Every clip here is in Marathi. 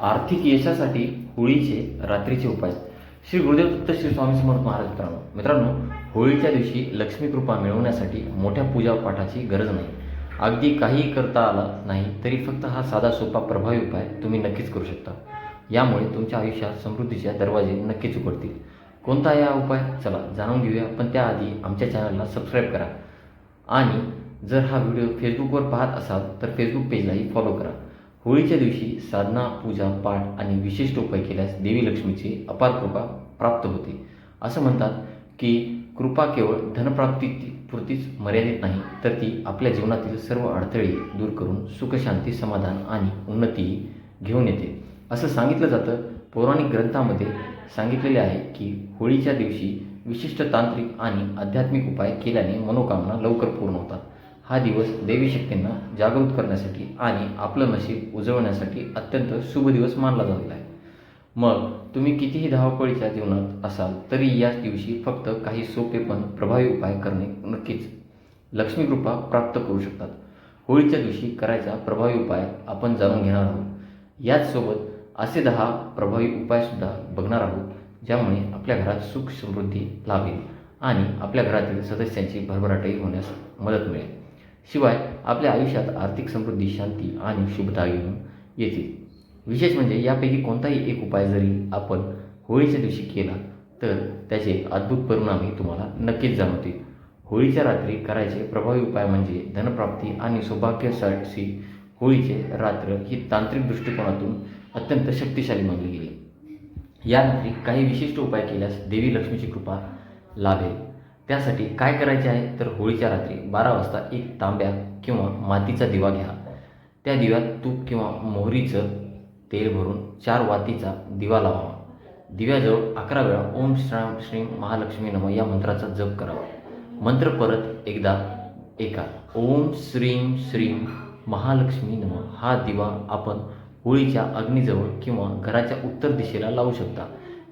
आर्थिक यशासाठी होळीचे रात्रीचे उपाय. श्री गुरुदेव दत्त श्री स्वामी समर्थ महाराज मित्रांनो मित्रांनो होळीच्या दिवशी लक्ष्मी कृपा मिळवण्यासाठी मोठ्या पूजापाठाची गरज नाही. अगदी काहीही करता आला नाही तरी फक्त हा साधा सोपा प्रभावी उपाय तुम्ही नक्कीच करू शकता. यामुळे तुमच्या आयुष्यात समृद्धीच्या दरवाजे नक्कीच उघडतील. कोणता या उपाय? चला जाणून घेऊया पण त्याआधी आमच्या चॅनलला सबस्क्राईब करा. आणि जर हा व्हिडिओ फेसबुकवर पाहत असाल तर फेसबुक पेजलाही फॉलो करा. होळीच्या दिवशी साधना पूजा पाठ आणि विशिष्ट उपाय केल्यास देवी लक्ष्मीची अपार कृपा प्राप्त होते. असं म्हणतात की कृपा केवळ धनप्राप्ती पुरतीच मर्यादित नाही तर ती आपल्या जीवनातील सर्व अडथळे दूर करून सुखशांती समाधान आणि उन्नतीही घेऊन येते. असं सांगितलं जातं. पौराणिक ग्रंथामध्ये सांगितलेले आहे की होळीच्या दिवशी विशिष्ट तांत्रिक आणि आध्यात्मिक उपाय केल्याने मनोकामना लवकर पूर्ण होतात. हा दिवस देवी शक्तींना जागृत करण्यासाठी आणि आपलं नशीब उजवण्यासाठी अत्यंत शुभ दिवस मानला जात आहे. मग तुम्ही कितीही धावपळीच्या जीवनात असाल तरी याच दिवशी फक्त काही सोपे पण प्रभावी उपाय करणे नक्कीच लक्ष्मीकृपा प्राप्त करू शकतात. होळीच्या दिवशी करायचा प्रभावी उपाय आपण जाणून घेणार आहोत. याचसोबत असे दहा प्रभावी उपायसुद्धा बघणार आहोत ज्यामुळे आपल्या घरात सुख समृद्धी लाभेल आणि आपल्या घरातील सदस्यांची भरभराटही होण्यास मदत मिळेल. शिवाय आपल्या आयुष्यात आर्थिक समृद्धी शांती आणि शुभता घेऊन येतील विशेष म्हणजे यापैकी कोणताही एक उपाय जरी आपण होळीच्या दिवशी केला तर त्याचे अद्भुत परिणामही तुम्हाला नक्कीच जाणवतील. होळीच्या रात्री करायचे प्रभावी उपाय म्हणजे धनप्राप्ती आणि सौभाग्यासाठी होळीचे रात्र ही तांत्रिक दृष्टिकोनातून अत्यंत शक्तिशाली मानली गेली. या रात्री काही विशिष्ट उपाय केल्यास देवी लक्ष्मीची कृपा लाभेल. त्यासाठी काय करायचे आहे? तर होळीच्या रात्री बारा वाजता एक तांब्या किंवा मातीचा दिवा घ्या. त्या दिव्यात तूप किंवा मोहरीचं तेल भरून चार वातीचा दिवा लावावा दिव्याजवळ अकरा वेळा ओम श्राम श्रीम महालक्ष्मी नम या मंत्राचा जप करावा. मंत्र परत एकदा एका. ओम श्रीम श्रीम महालक्ष्मी नम. हा दिवा आपण होळीच्या अग्नीजवळ किंवा घराच्या उत्तर दिशेला लावू शकता.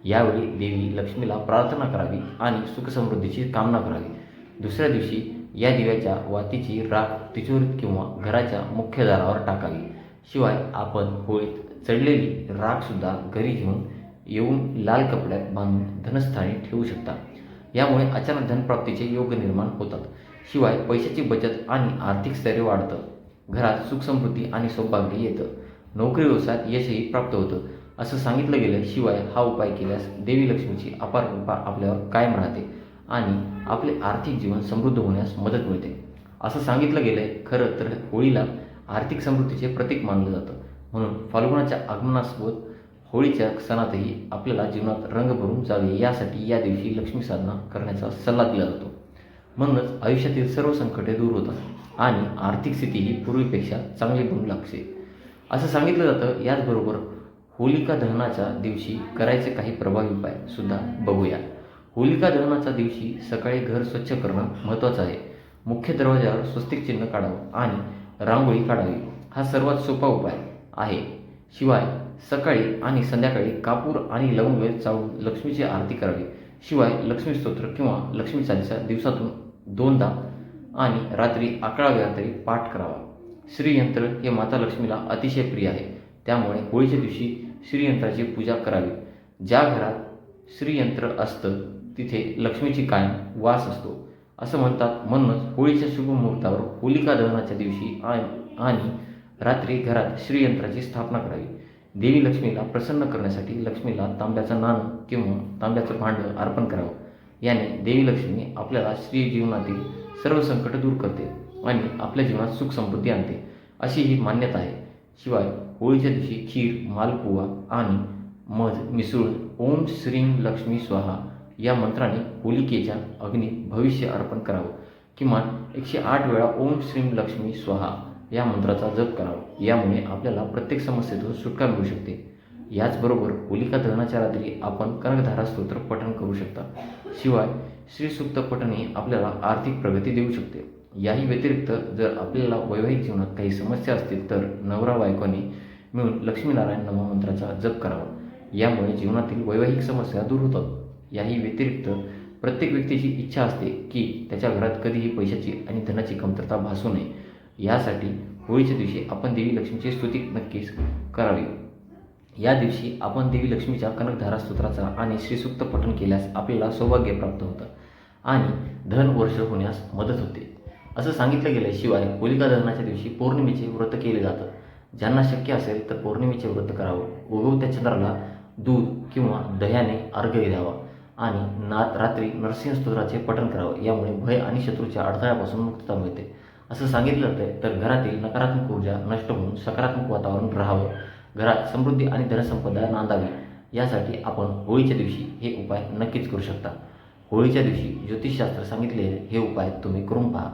यावेळी देवी लक्ष्मीला प्रार्थना करावी आणि सुखसमृद्धीची कामना करावी. दुसऱ्या दिवशी या दिव्याच्या वातीची राख तिचोरीत किंवा घराच्या मुख्य दारावर टाकावी. शिवाय आपण होळीत चढलेली राखसुद्धा घरी घेऊन येऊन लाल कपड्यात बांधून धनस्थानी ठेवू शकता. यामुळे अचानक धनप्राप्तीचे योग निर्माण होतात. शिवाय पैशाची बचत आणि आर्थिक स्थैर्य वाढतं. घरात सुखसमृद्धी आणि सौभाग्य येतं. नोकरी व्यवसायात यशही प्राप्त होतं. असं सांगितलं गेलं शिवाय हा उपाय केल्यास देवी लक्ष्मीची अपार कृपा आपल्यावर कायम राहते आणि आपले आर्थिक जीवन समृद्ध होण्यास मदत मिळते. असं सांगितलं गेलं आहे खरं तर होळीला आर्थिक समृद्धीचे प्रतीक मानलं जातं. म्हणून फाल्गुनाच्या आगमनासोबत होळीच्या सणातही आपल्याला जीवनात रंग भरून जावे यासाठी या दिवशी लक्ष्मी साधना करण्याचा सल्ला दिला जातो. म्हणूनच आयुष्यातील सर्व संकटे दूर होतात आणि आर्थिक स्थिती ही पूर्वीपेक्षा चांगली बनू लागते. असं सांगितलं जातं याचबरोबर होलिका दहनाच्या दिवशी करायचे काही प्रभावी उपाय सुद्धा बघूया. होलिका दहनाच्या दिवशी सकाळी घर स्वच्छ करणं महत्त्वाचं आहे. मुख्य दरवाजावर स्वस्तिक चिन्ह काढावं आणि रांगोळी काढावी. हा सर्वात सोपा उपाय आहे. शिवाय सकाळी आणि संध्याकाळी कापूर आणि लवंग चावून लक्ष्मीची आरती करावी. शिवाय लक्ष्मी स्तोत्र किंवा लक्ष्मी चालीसा दिवसातून दोनदा आणि रात्री अकरा वेळा तरी पाठ करावा. श्रीयंत्र हे माता लक्ष्मीला अतिशय प्रिय आहे. त्यामुळे होळीच्या दिवशी श्रीयंत्राची पूजा करावी. ज्या घरात श्रीयंत्र असतं तिथे लक्ष्मीची कायम वास असतो. असं म्हणतात म्हणूनच होळीच्या शुभ मुहूर्तावर होलिका दहनाच्या दिवशी आणि आणि रात्री घरात श्रीयंत्राची स्थापना करावी. देवी लक्ष्मीला प्रसन्न करण्यासाठी लक्ष्मीला तांब्याचं नाणं किंवा तांब्याचं भांडं अर्पण करावं. याने देवी लक्ष्मी आपल्याला श्री जीवनातील सर्व संकट दूर करते आणि आपल्या जीवनात सुख समृद्धी आणते. अशी ही मान्यता आहे. शिवाय होळीच्या दिवशी खीर मालपुवा आणि मध मिसळून ओम श्रीम लक्ष्मी स्वाहा या मंत्राने होलिकेच्या अग्नीत भविष्य अर्पण करावं. किमान एकशे आठ वेळा ओम श्रीम लक्ष्मी स्वाहा या मंत्राचा जप करावा. यामुळे आपल्याला प्रत्येक समस्येतून सुटका मिळू शकते. याचबरोबर होलिका दहनाच्या रात्री आपण कनकधारा स्तोत्र पठण करू शकता. शिवाय श्रीसुक्त पठणही आपल्याला आर्थिक प्रगती देऊ शकते. याही व्यतिरिक्त जर आपल्याला वैवाहिक जीवनात काही समस्या असतील तर नवरा बायकोने मिळून लक्ष्मीनारायण नवमंत्राचा जप करावा. यामुळे जीवनातील वैवाहिक समस्या दूर होतात. याही व्यतिरिक्त प्रत्येक व्यक्तीची इच्छा असते की त्याच्या घरात कधीही पैशाची आणि धनाची कमतरता भासू नये. यासाठी होळीच्या दिवशी आपण देवी लक्ष्मीची स्तुती नक्कीच करावी. या दिवशी आपण देवी लक्ष्मीच्या कनकधारा स्तोत्राचा आणि श्रीसूक्त पठण केल्यास आपल्याला सौभाग्य प्राप्त होतं आणि धन वर्ष होण्यास मदत होते. असं सांगितलं गेलं शिवाय होलिका दहनाच्या दिवशी पौर्णिमेचे व्रत केले जातं. ज्यांना शक्य असेल तर पौर्णिमेचे व्रत करावं. उगवत्या चंद्राला दूध किंवा दह्याने अर्घ्य द्यावा आणि नात रात्री नरसिंह स्तोत्राचे पठण करावं. यामुळे भय आणि शत्रूच्या अडथळ्यापासून मुक्तता मिळते. असं सांगितलं जातं तर घरातील नकारात्मक ऊर्जा नष्ट होऊन सकारात्मक वातावरण राहावं. घरात समृद्धी आणि धनसंपदा नांदावी. यासाठी आपण होळीच्या दिवशी हे उपाय नक्कीच करू शकता. होळीच्या दिवशी ज्योतिषशास्त्र सांगितलेले हे उपाय तुम्ही करून पहा.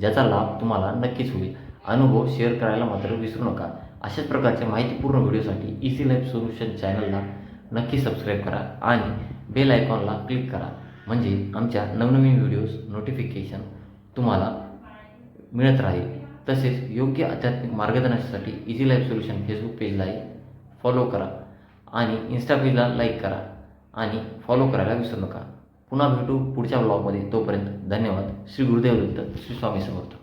ज्याचा लाभ तुम्हाला नक्कीच होईल. अनुभव शेअर करायला मात्र विसरू नका. अशाच प्रकारच्या माहितीपूर्ण व्हिडिओसाठी इझी लाईफ सोल्युशन चॅनलला नक्की सबस्क्राईब करा आणि बेल आयकॉनला क्लिक करा. म्हणजे आमच्या नवनवीन व्हिडिओज नोटिफिकेशन तुम्हाला मिळत राहील. तसेच योग्य आध्यात्मिक मार्गदर्शनासाठी इझी लाईफ सोल्युशन फेसबुक पेजलाही फॉलो करा आणि इन्स्टा पेजला लाईक करा आणि फॉलो करायला विसरू नका. पुन्हा भेटू पुढच्या ब्लॉगमध्ये तोपर्यंत धन्यवाद. श्री गुरुदेव दत्त श्री स्वामी समर्थ.